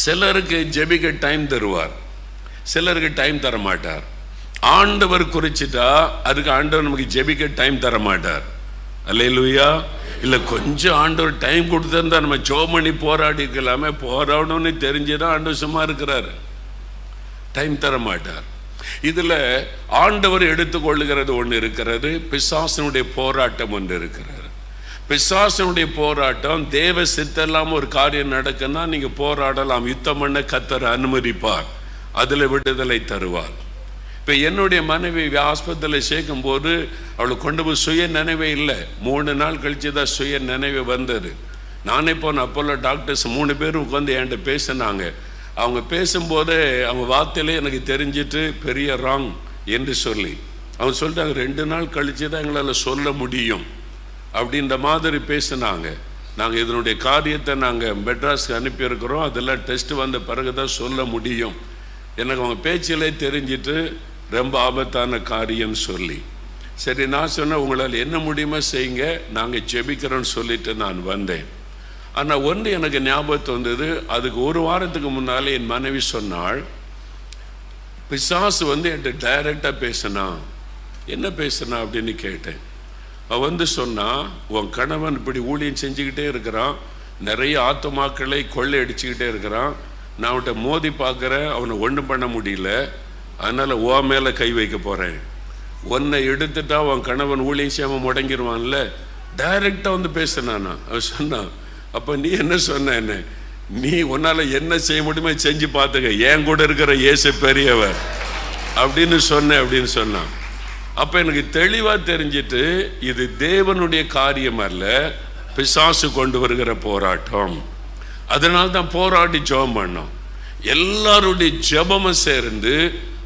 சிலருக்கு ஜெபிக்க டைம் தருவார். சிலருக்கு டைம் தர மாட்டார் ஆண்டவர் குறிச்சிட்டா அதுக்கு ஆண்டவர் நமக்கு ஜெபிக்க டைம் தர மாட்டார் அல்லேலூயா. இல்லை கொஞ்சம் ஆண்டவர் டைம் கொடுத்துருந்தா நம்ம ஜோமணி போராடி இருக்கலாமே போராடணும்னு தெரிஞ்சுதான் ஆண்டவர் சும்மா இருக்கிறாரு. டைம் தர மாட்டார் இதில் ஆண்டவர் எடுத்துக்கொள்ளுகிறது ஒன்று இருக்கிறது பிசாசனுடைய போராட்டம் ஒன்று இருக்கிறது. பிசாசனுடைய போராட்டம் தேவ சித்தெல்லாம் ஒரு காரியம் நடக்குன்னா நீங்கள் போராடலாம். யுத்தம் பண்ண கத்தர் அனுமதிப்பார். அதில் விடுதலை தருவார். இப்போ என்னுடைய மனைவி ஆஸ்பத்திரியில் சேர்க்கும் போது கொண்டு போய் சுய நினைவே இல்லை. மூணு நாள் கழித்து தான் சுய நினைவு வந்தது. நானே போன அப்போல்லாம் டாக்டர்ஸ் மூணு பேரும் உட்காந்து என்கிட்ட பேசினாங்க. அவங்க பேசும்போதே அவங்க வார்த்தையிலே எனக்கு தெரிஞ்சிட்டு பெரிய ராங் என்று சொல்லி. அவங்க சொல்லிட்டாங்க ரெண்டு நாள் கழித்து தான் எங்களால் சொல்ல முடியும். அப்படின்ற மாதிரி பேசினாங்க. நாங்கள் இதனுடைய காரியத்தை நாங்கள் மெட்ராஸ்க்கு அனுப்பியிருக்கிறோம். அதெல்லாம் டெஸ்ட் வந்த பிறகு தான் சொல்ல முடியும். எனக்கு அவங்க பேச்சிலே தெரிஞ்சிட்டு ரொம்ப ஆபத்தான காரியம் சொல்லி. சரி நான் சொன்னேன் உங்களால் என்ன முடியுமோ செய்யுங்க. நாங்கள் ஜெபிக்கிறோன்னு சொல்லிட்டு நான் வந்தேன். ஆனால் ஒன்று எனக்கு ஞாபகத்து வந்தது. அதுக்கு ஒரு வாரத்துக்கு முன்னாலே என் மனைவி சொன்னாள் பிசாசு வந்து என்கிட்ட டைரெக்டாக பேசினான் என்ன பேசுனா? அப்படின்னு கேட்டேன். அவன் வந்து சொன்னான் உன் கணவன் இப்படி ஊழியம் செஞ்சுக்கிட்டே இருக்கிறான். நிறைய ஆத்துமாக்களை கொள்ளை அடிச்சுக்கிட்டே இருக்கிறான். நான் அவன்கிட்ட மோதி பார்க்குறேன். அவனை ஒன்றும் பண்ண முடியல. அதனால் ஓ மேலே கை வைக்க போகிறேன் உன்னை எடுத்துட்டா உன் கணவன் ஊழியம் செய்யாமல் முடங்கிடுவான்ல டைரெக்டாக வந்து பேசினானா அவன் சொன்னான் அப்போ நீ என்ன சொன்ன என்ன? நீ உன்னால் என்ன செய்ய முடியுமோ செஞ்சு பார்த்துக்க. என் கூட இருக்கிற ஏசு பெரியவர். அப்படின்னு சொன்னேன் அப்படின்னு சொன்னான். அப்போ எனக்கு தெளிவாக தெரிஞ்சிட்டு இது தேவனுடைய காரியம் அல்ல பிசாசு கொண்டு வருகிற போராட்டம். அதனால தான் போராடி ஜெபம் பண்ணோம். எல்லாருடைய ஜெபமும் சேர்ந்து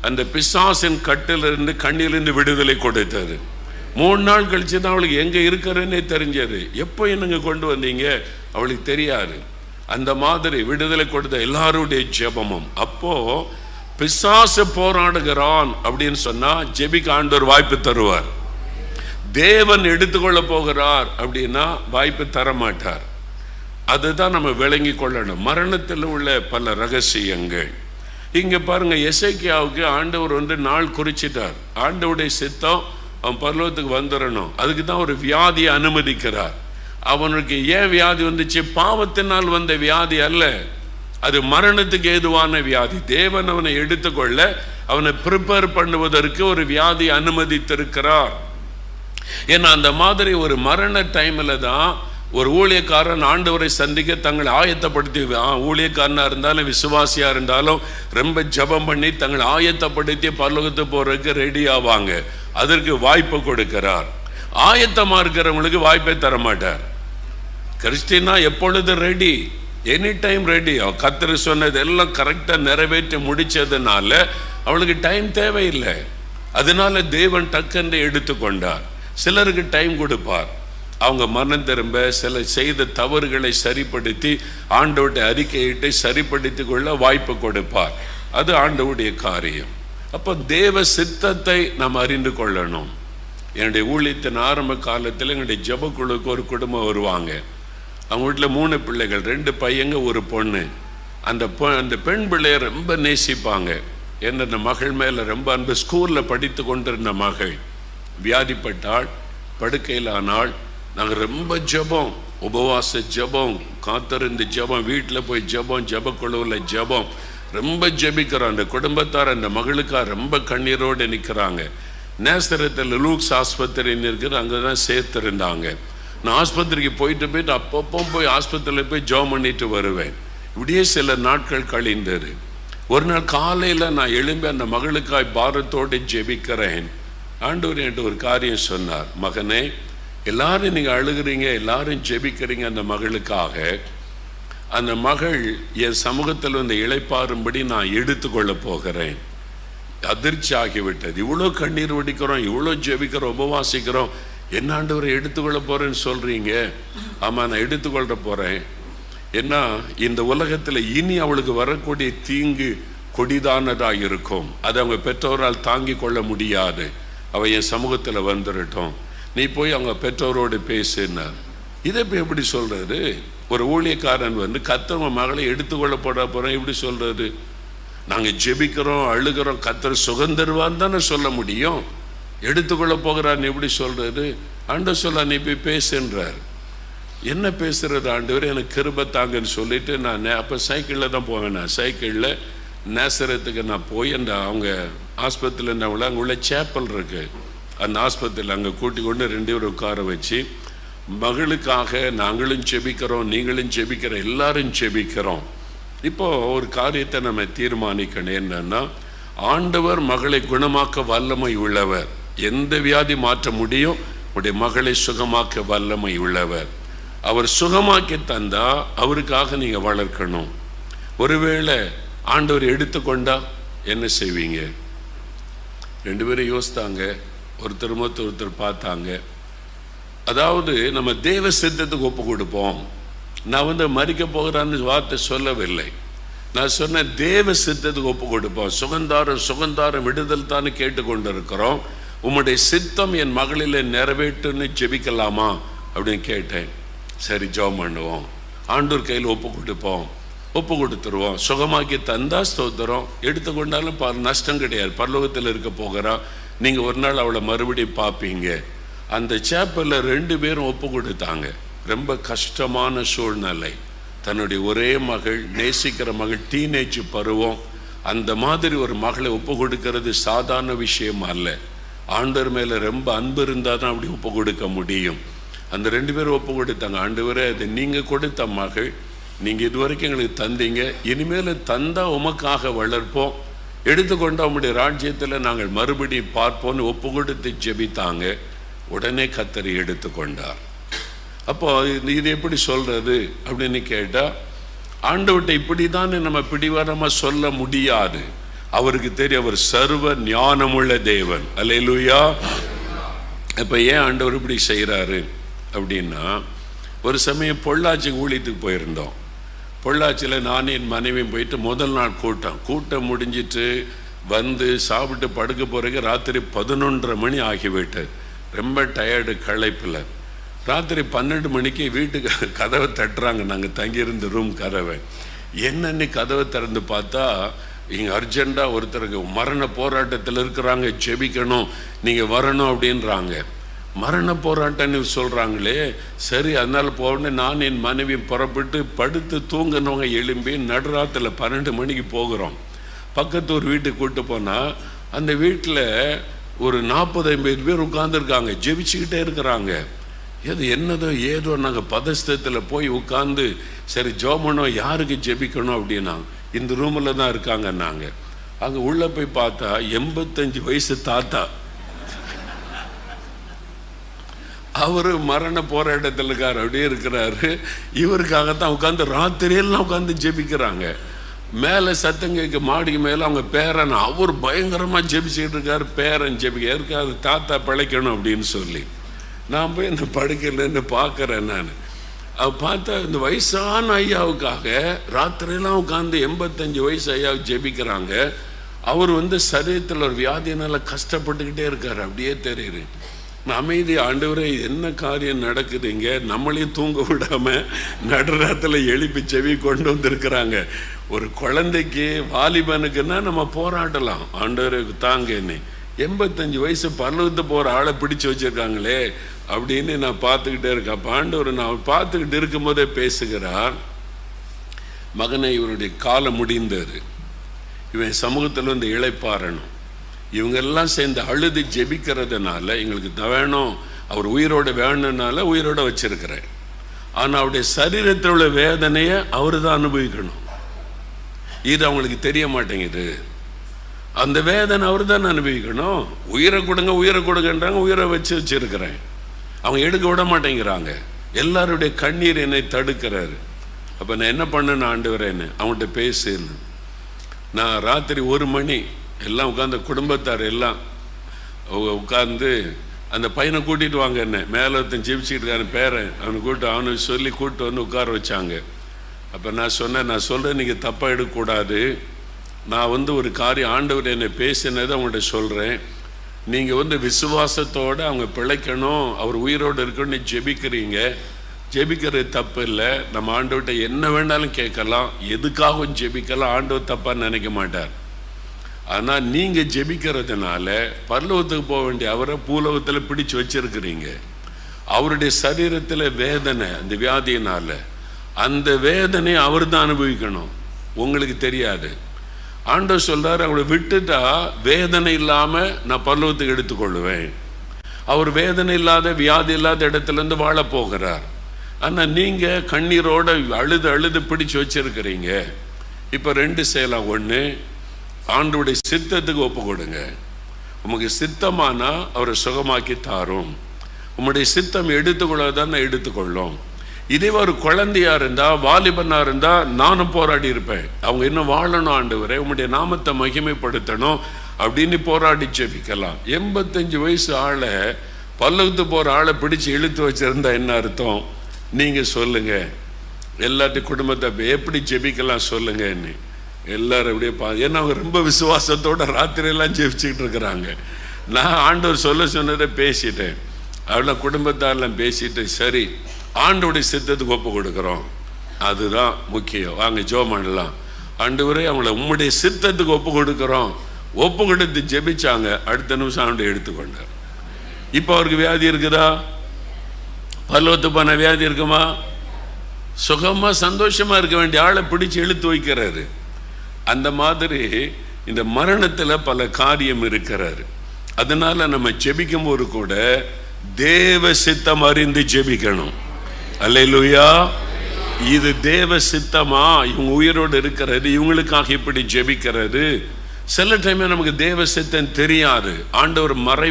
அந்த பிசாசின் கட்டிலிருந்து கண்ணிலிருந்து விடுதலை கொடுத்தது. மூணு நாள் கழிச்சு தான் அவளுக்கு எங்கே இருக்கிறேன்னே தெரிஞ்சது. எப்போ என்னங்க கொண்டு வந்தீங்க? அவளுக்கு தெரியாது. அந்த மாதிரி விடுதலை கொடுத்த எல்லாருடைய ஜெபமும். அப்போது பிசாசு போராடுகிறான் அப்படின்னு சொன்னா ஜெபிக்கு ஆண்டவர் வாய்ப்பு தருவார். தேவன் எடுத்துக்கொள்ள போகிறார் அப்படின்னா வாய்ப்பு தர மாட்டார் அதுதான் நம்ம விளங்கி கொள்ளணும். மரணத்தில் உள்ள பல ரகசியங்கள். இங்க பாருங்க எசைக்கியாவுக்கு ஆண்டவர் வந்து நாள் குறிச்சிட்டார். ஆண்டவுடைய சித்தம் அவன் பரலோகத்துக்கு வந்துடணும் அதுக்கு தான் ஒரு வியாதியை அனுமதிக்கிறார். அவனுக்கு ஏன் வியாதி வந்துச்சு? பாவத்தினால் வந்த வியாதி அல்ல. அது மரணத்துக்கு ஏதுவான வியாதி. தேவன் அவனை எடுத்துக்கொள்ள அவனை ப்ரிப்பேர் பண்ணுவதற்கு ஒரு வியாதி அனுமதித்திருக்கிறார். ஏன்னா அந்த மாதிரி ஒரு மரண டைமில் தான் ஒரு ஊழியக்காரன் ஆண்டவரை சந்திக்க தங்களை ஆயத்தப்படுத்தி ஊழியக்காரனாக இருந்தாலும் விசுவாசியாக இருந்தாலும் ரொம்ப ஜெபம் பண்ணி தங்களை ஆயத்தப்படுத்தி பரலோகத்து போகிறதுக்கு ரெடி ஆவாங்க. அதற்கு வாய்ப்பு கொடுக்கிறார். ஆயத்தமாக இருக்கிறவங்களுக்கு வாய்ப்பை தர மாட்டார் கிறிஸ்டினா எப்பொழுது ரெடி எனி டைம் ரெடியோ கத்தர் சொன்னது எல்லாம் கரெக்டாக நிறைவேற்றி முடித்ததுனால அவளுக்கு டைம் தேவையில்லை. அதனால தேவன் டக்குன்னு எடுத்துக்கொண்டார். சிலருக்கு டைம் கொடுப்பார். அவங்க மனம் திரும்ப சில செய்த தவறுகளை சரிப்படுத்தி ஆண்டவருடைய அறிக்கையிட்டு சரிப்படுத்தி கொள்ள வாய்ப்பு கொடுப்பார். அது ஆண்டவுடைய காரியம். அப்போ தேவ சித்தத்தை நாம் அறிந்து கொள்ளணும். என்னுடைய ஊழியத்தின் ஆரம்ப காலத்தில் எங்களுடைய ஜபக்குழுக்கு ஒரு குடும்பம் வருவாங்க. அவங்க வீட்டில் மூணு பிள்ளைகள் ரெண்டு பையங்க ஒரு பொண்ணு. அந்த பொ அந்த பெண் பிள்ளைய ரொம்ப நேசிப்பாங்க. என்ன அந்த மகள் மேலே ரொம்ப அன்பு. ஸ்கூலில் படித்து கொண்டிருந்த மகள் வியாதிப்பட்டாள் படுக்கையில் ஆனாள் நாங்கள் ரொம்ப ஜெபம் உபவாச ஜெபம் காத்திருந்து ஜெபம் வீட்டில் போய் ஜெபம் ஜபக்குழுவில் ஜெபம். ரொம்ப ஜெபிக்கிறோம். அந்த குடும்பத்தார் அந்த மகளுக்காக ரொம்ப கண்ணீரோடு நிற்கிறாங்க நேசரத்தில் லூக்ஸ் ஆஸ்பத்திரின்னு இருக்குது அங்கே தான் சேர்த்துருந்தாங்க. நான் ஆஸ்பத்திரிக்கு போயிட்டு போயிட்டு அப்பப்போ போய் ஆஸ்பத்திரியில் போய் ஜோம் பண்ணிட்டு வருவேன். இப்படியே சில நாட்கள் கழிந்தது. ஒரு நாள் காலையில் நான் எழும்பி அந்த மகளுக்காய் பாரத்தோடு ஜெபிக்கிறேன். ஆண்டவர் என்கிட்ட ஒரு காரியம் சொன்னார். மகனே எல்லாரும் நீங்கள் அழுகிறீங்க எல்லாரும் ஜெபிக்கிறீங்க அந்த மகளுக்காக. அந்த மகள் என் சமூகத்தில் வந்து இழைப்பாரும்படி நான் எடுத்துக்கொள்ள போகிறேன். அதிர்ச்சி ஆகிவிட்டது இவ்வளோ கண்ணீர் வடிக்கிறோம் இவ்வளோ ஜெபிக்கிறோம் உபவாசிக்கிறோம். என்ன ஆண்டவரை எடுத்துக்கொள்ள போறேன்னு சொல்றீங்க? ஆமாம் நான் எடுத்துக்கொள்ள போறேன். ஏன்னா இந்த உலகத்தில் இனி அவளுக்கு வரக்கூடிய தீங்கு கொடிதானதாக இருக்கும். அதை அவங்க பெற்றோரால் தாங்கிக் கொள்ள முடியாது. அவள் என் சமூகத்தில் வந்துடட்டும் நீ போய் அவங்க பெற்றோரோடு பேசுனார் இதை இப்போ எப்படி சொல்கிறது ஒரு ஊழியக்காரன் வந்து கத்தவங்க மகளை எடுத்துக்கொள்ள போட போகிறோம் எப்படி சொல்கிறது நாங்கள் ஜெபிக்கிறோம் அழுகிறோம் கத்தர் சுகந்தருவான்னு தானே சொல்ல முடியும். எடுத்துக்கொள்ள போகிறான்னு எப்படி சொல்றது? ஆண்டவர் சொல்ல நீ போய் பேசுன்றார். என்ன பேசுறது ஆண்டவர்? எனக்கு கிருப தாங்கன்னு சொல்லிட்டு நான் அப்போ சைக்கிளில் தான் போவேன் நான். சைக்கிளில் நேசரத்துக்கு நான் போய் அந்த அவங்க ஆஸ்பத்திரியில் இருந்தவங்கள அங்கே உள்ள சேப்பல் இருக்கு. அந்த ஆஸ்பத்திரியில் அங்கே கூட்டி கொண்டு ரெண்டு பேரும் உட்கார வச்சு மகளுக்காக நாங்களும் செபிக்கிறோம் நீங்களும் செபிக்கிற எல்லாரும் செபிக்கிறோம். இப்போ ஒரு காரியத்தை நம்ம தீர்மானிக்கணும் என்னன்னா ஆண்டவர் மகளை குணமாக்க வல்லமை உள்ளவர். எந்த வியாதி மாற்ற முடியும்? உடைய மகளை சுகமாக்க வல்லமை உள்ளவர். அவர் சுகமாக்கி தந்தா அவருக்காக நீங்க வளர்க்கணும். ஒருவேளை ஆண்டவர் எடுத்துக்கொண்டா என்ன செய்வீங்க? ரெண்டு பேரும் யோசித்தாங்க. ஒருத்தர் மொத்த ஒருத்தர் பார்த்தாங்க. அதாவது நம்ம தேவ சித்தத்துக்கு ஒப்பு கொடுப்போம். நான் வந்து மறிக்க போகிறான்னு வார்த்தை சொல்லவில்லை. நான் சொன்ன தேவ சித்தத்துக்கு ஒப்பு கொடுப்போம். சுகந்தாரம் சுகந்தாரம் விடுதல் தான் கேட்டுக்கொண்டு இருக்கிறோம் உம்முடைய சித்தம் என் மகளில் நிறைவேற்றுன்னு ஜெபிக்கலாமா? அப்படின்னு கேட்டேன். சரி ஜெபம் பண்ணுவோம். ஆண்டூர் கையில் ஒப்பு கொடுப்போம். ஒப்பு கொடுத்துருவோம். சுகமாக்கி தந்தா ஸ்தோத்திரம். எடுத்துக்கொண்டாலும் ப நஷ்டம் கிடையாது. பரலோகத்தில் இருக்க போகிறா. நீங்கள் ஒரு நாள் அவளை மறுபடியும் பார்ப்பீங்க. அந்த சேப்பலில் ரெண்டு பேரும் ஒப்பு கொடுத்தாங்க. ரொம்ப கஷ்டமான சூழ்நிலை. தன்னுடைய ஒரே மகள் நேசிக்கிற மகள் டீனேஜ் பருவம். அந்த மாதிரி ஒரு மகளை ஒப்பு கொடுக்கிறது சாதாரண விஷயம் அல்ல. ஆண்டவர் மேலே ரொம்ப அன்பு இருந்தால் தான் அப்படி ஒப்பு கொடுக்க முடியும். அந்த ரெண்டு பேரும் ஒப்பு கொடுத்தாங்க. ஆண்டவரே அது நீங்கள் கொடுத்த மகள் நீங்கள் இதுவரைக்கும் எங்களுக்கு தந்தீங்க. இனிமேல் தந்தால் உமக்காக வளர்ப்போம். எடுத்துக்கொண்டு அவங்களுடைய ராஜ்யத்தில் நாங்கள் மறுபடியும் பார்ப்போம்னு ஒப்பு கொடுத்து ஜெபித்தாங்க. உடனே கத்தரி எடுத்துக்கொண்டார். அப்போ இது எப்படி சொல்கிறது அப்படின்னு கேட்டால் ஆண்டவர்கிட்ட இப்படி தானே நம்ம பிடிவாரமாக சொல்ல முடியாது. அவருக்கு தெரியும் அவர் சர்வ ஞானமுள்ள தேவன். அல்லேலூயா. இப்போ ஏன் ஆண்டவர் இப்படி செய்கிறாரு அப்படின்னா ஒரு சமயம் பொள்ளாச்சி ஊழியத்துக்கு போயிருந்தோம். பொள்ளாச்சியில் நானும் என் மனைவியும் போயிட்டு முதல் நாள் கூட்டம். கூட்டம் முடிஞ்சிட்டு வந்து சாப்பிட்டு படுக்க போகிறக்கு ராத்திரி பதினொன்றரை மணி ஆகிவிட்டது. ரொம்ப டயர்டு களைப்பில். ராத்திரி பன்னெண்டு மணிக்கு வீட்டுக்கு கதவை தட்டுறாங்க. நாங்கள் தங்கியிருந்த ரூம் கதவை. என்னன்னு கதவை திறந்து பார்த்தா நீங்கள் அர்ஜெண்ட்டாக ஒருத்தருக்கு மரண போராட்டத்தில் இருக்கிறாங்க ஜெபிக்கணும் நீங்கள் வரணும் அப்படின்றாங்க. மரண போராட்டம்னு சொல்கிறாங்களே சரி அதனால் போகணுன்னு நான் என் மனைவி புறப்பட்டு படுத்து தூங்கினவங்க எழும்பி நடுராத்தில் பன்னெண்டு மணிக்கு போகிறோம். பக்கத்து ஒரு வீட்டுக்கு கூப்பிட்டு போனால் அந்த வீட்டில் ஒரு நாற்பது ஐம்பது பேர் உட்காந்துருக்காங்க ஜெபிச்சுக்கிட்டே இருக்கிறாங்க. எது என்னதோ ஏதோ நாங்கள் பதஸ்தத்தில் போய் உட்காந்து சரி ஜோமனோ யாருக்கு ஜெபிக்கணும் அப்படின்னா இந்த ரூமில் தான் இருக்காங்க நாங்கள் அங்கே உள்ளே போய் பார்த்தா எண்பத்தஞ்சு வயசு தாத்தா. அவர் மரண போராட்டத்தில் இருக்கார் அப்படியே இருக்கிறாரு. இவருக்காகத்தான் உட்காந்து ராத்திரியெல்லாம் உட்காந்து ஜெபிக்கிறாங்க. மேலே சத்தம் கேட்க மாடிக்கு மேலே அவங்க பேரன் அவர் பயங்கரமாக ஜெபிச்சுக்கிட்டு இருக்காரு. பேரன் ஜெபிக்க இருக்காது தாத்தா பிழைக்கணும் அப்படின்னு சொல்லி. நான் போய் இந்த படுக்கையிலேருந்து பார்க்குறேன் நான். அவ பார்த்தா இந்த வயசான ஐயாவுக்காக ராத்திரியெல்லாம் உட்காந்து எண்பத்தஞ்சு வயசு ஐயாவுக்கு ஜெபிக்கிறாங்க. அவர் வந்து சரீரத்தில் ஒரு வியாதியினால் கஷ்டப்பட்டுக்கிட்டே இருக்கார். அப்படியே தெரியுது. அமைதி ஆண்டவரே என்ன காரியம் நடக்குதுங்க நம்மளையும் தூங்க விடாமல் நடுராத்தில் எழுப்பி செவி கொண்டு வந்திருக்கிறாங்க. ஒரு குழந்தைக்கு வாலிபனுக்குன்னா நம்ம போராடலாம். ஆண்டவரே தாங்க என்னை. எண்பத்தஞ்சு வயசு பரலவத்து போகிற ஆளை பிடிச்சு வச்சிருக்காங்களே அப்படின்னு நான் பார்த்துக்கிட்டே இருக்கேன். பாண்டவர் நான் பார்த்துக்கிட்டு இருக்கும்போதே பேசுகிறார். மகனை இவருடைய காலம் முடிந்தது. இவன் சமூகத்தில் வந்து இழைப்பாரணும் இவங்கெல்லாம் சேர்ந்து அழுது ஜெபிக்கிறதுனால எங்களுக்கு வேணும் அவர் உயிரோட வேணும்னால உயிரோட வச்சிருக்கிறேன். ஆனால் அவருடைய சரீரத்தில் உள்ள வேதனையை அவர் தான் அனுபவிக்கணும். இது அவங்களுக்கு தெரிய மாட்டேங்குது. அந்த வேதனை அவர் தான் அனுபவிக்கணும். உயிரை கொடுங்க உயிரை கொடுங்கன்றாங்க உயிரை வச்சு வச்சிருக்கிறேன். அவங்க எடுக்க விட மாட்டேங்கிறாங்க. எல்லாருடைய கண்ணீர் என்னை தடுக்கிறாரு. அப்போ நான் என்ன பண்ணேன்னு ஆண்டு வரேன்னு? அவன்கிட்ட பேசுன்னு. நான் ராத்திரி ஒரு மணி எல்லாம் உட்காந்து குடும்பத்தார் எல்லாம் உட்காந்து அந்த பையனை கூட்டிட்டு வாங்க என்ன? மேலே ஒருத்தன் ஜெபிச்சுக்கிட்டு இருக்கான பேரன் அவனை கூட்டு அவனை சொல்லி கூப்பிட்டு வந்து உட்கார வச்சாங்க. அப்போ நான் சொன்னேன் நான் சொல்கிறேன் நீங்கள் தப்பாக எடுக்கக்கூடாது. நான் வந்து ஒரு காரியம் ஆண்டவர் என்னை பேசினதை அவங்கள்ட்ட சொல்கிறேன் நீங்கள் வந்து விசுவாசத்தோடு அவங்க பிழைக்கணும் அவர் உயிரோடு இருக்கணும்னு ஜெபிக்கிறீங்க. ஜெபிக்கிறது தப்பு இல்லை. நம்ம ஆண்டவர்கிட்ட என்ன வேணாலும் கேட்கலாம். எதுக்காகவும் ஜெபிக்கலாம். ஆண்டவர் தப்பாக நினைக்க மாட்டார். ஆனால் நீங்கள் ஜெபிக்கிறதுனால பரலோகத்துக்கு போக வேண்டிய அவரை பூலோகத்தில் பிடிச்சு வச்சிருக்கிறீங்க. அவருடைய சரீரத்தில் வேதனை அந்த வியாதியினால். அந்த வேதனையை அவர் தான் அனுபவிக்கணும். உங்களுக்கு தெரியாது. ஆண்டவர் சொல்கிறார் அவளை விட்டுட்டா வேதனை இல்லாமல் நான் பல்லவத்துக்கு எடுத்துக்கொள்ளுவேன். அவர் வேதனை இல்லாத வியாதி இல்லாத இடத்துல இருந்து வாழ போகிறார். ஆனால் நீங்கள் கண்ணீரோட அழுது அழுது பிடிச்சு வச்சிருக்கிறீங்க. இப்போ ரெண்டு செய்யலாம் ஒன்று ஆண்டோடைய சித்தத்துக்கு ஒப்பு கொடுங்க உமக்கு சித்தமானால் அவரை சுகமாக்கி தாரும். உம்முடைய சித்தம் எடுத்துக்கொள்ளாதான் எடுத்துக்கொள்ளும். இதே ஒரு குழந்தையா இருந்தா வாலிபனா இருந்தா நானும் போராடி இருப்பேன். அவங்க இன்னும் வாழணும் ஆண்டவரே உங்களுடைய நாமத்தை மகிமைப்படுத்தணும் அப்படின்னு போராடி ஜெபிக்கலாம். எண்பத்தஞ்சு வயசு ஆளை பல்லவத்து போற ஆளை பிடிச்சு இழுத்து வச்சிருந்தா என்ன அர்த்தம்? நீங்க சொல்லுங்க. எல்லாத்தையும் குடும்பத்தை எப்படி ஜெபிக்கலாம் சொல்லுங்கன்னு. எல்லாரும் அப்படியே பா ஏன்னா அவங்க ரொம்ப விசுவாசத்தோட ராத்திரியெல்லாம் ஜெபிச்சுக்கிட்டு இருக்கிறாங்க. நான் ஆண்டவர் சொல்ல சொன்னதை பேசிட்டேன். அவ்வளோ குடும்பத்தாரெல்லாம் பேசிட்டு சரி ஆண்டோடைய சித்தத்துக்கு ஒப்பு கொடுக்குறோம். அதுதான் முக்கியம். வாங்க ஜோ பண்ணலாம். ஆண்டவரே அவங்கள உம்முடைய சித்தத்துக்கு ஒப்பு கொடுக்குறோம். ஒப்பு கொடுத்து ஜெபிச்சாங்க. அடுத்த நிமிஷம் ஆண்டு எடுத்துக்கொண்டார். இப்போ அவருக்கு வியாதி இருக்குதா? பல்லவத்து போன வியாதி இருக்குமா? சுகமாக சந்தோஷமா இருக்க வேண்டிய ஆளை பிடிச்சி இழுத்து வைக்கிறாரு. அந்த மாதிரி இந்த மரணத்தில் பல காரியம் இருக்கிறாரு. அதனால நம்ம ஜெபிக்கும் போது கூட தேவ சித்தம் அறிந்து ஜெபிக்கணும். அல்லேலூயா இது தேவ சித்தமா? இவங்க உயிரோடு இருக்கிறது இவங்களுக்காக இப்படி ஜெபிக்கிறது. சில டைம் நமக்கு தேவ சித்தம் தெரியாது. ஆண்டவர் மறை